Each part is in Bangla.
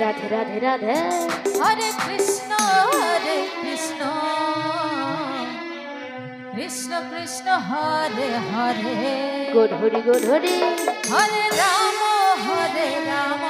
রাধে রাধে রাধে। হরে কৃষ্ণ হরে কৃষ্ণ। কৃষ্ণ কৃষ্ণ হরে হরে। গোধরি গোধরি হরি রাম হরে রাম।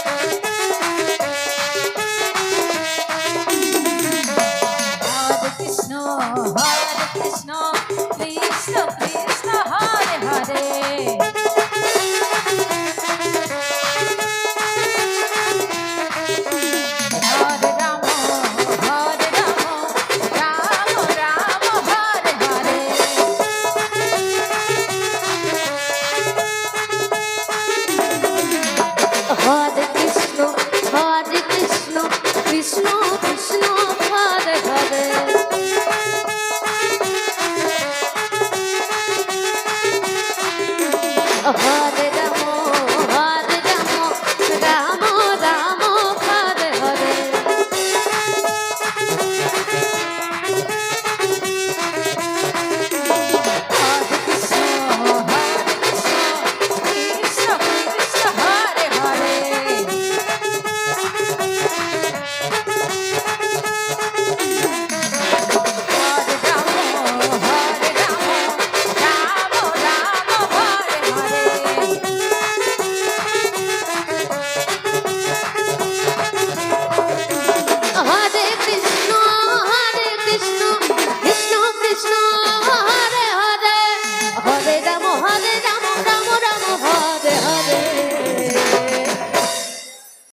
Oh,